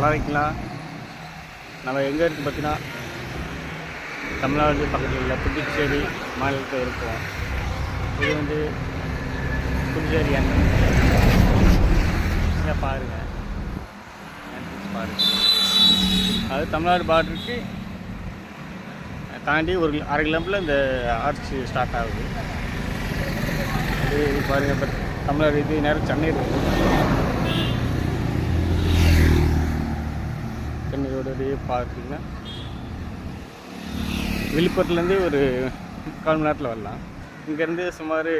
நல்லா வைக்கலாம் நம்ம எங்கே இருக்குது பார்த்தீங்கன்னா தமிழ்நாடு பக்கத்தில் உள்ள புதுச்சேரி மாநிலத்தில் இருக்கோம். இது வந்து புதுச்சேரி entrance. பாருங்கள் பாருங்கள் அது தமிழ்நாடு பார்டருக்கு தாண்டி ஒரு அரை கிலோமீட்டரில் இந்த ஆர்ச் ஸ்டார்ட் ஆகுது. இது பாருங்கள் இப்போ தமிழ்நாடு இது நேரம் சென்னை இருக்குது அப்படியே பார்த்தீங்கன்னா விழுப்புரத்துலேருந்து ஒரு கால் மணி நேரத்தில் வரலாம். இங்கேருந்து சுமார்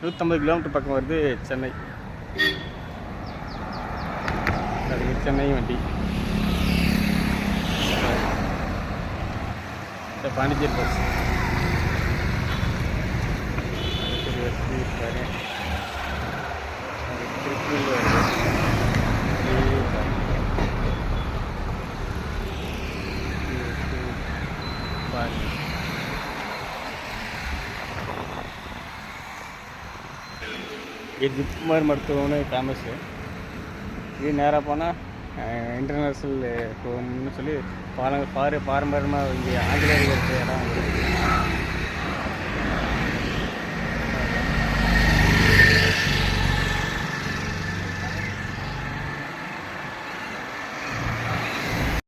நூற்றம்பது கிலோமீட்டர் பக்கம் வருது சென்னை. அது சென்னை வண்டி. பாண்டிச்சேரி பஸ் பாண்டிச்சேரி பஸ் இருக்காரு திருப்பூர் வருது அப்படியே பாருங்க. பாருங்க இது ஜிப்மர் மருத்துவம்னு ஃபேமஸ்ஸு இது நேராக போனால் இன்டர்நேஷ்னல் ஹோம்னு சொல்லி பாரம்பரிய பாரம்பரியமாக இங்கே ஆங்கிலேயர்கள் இடம்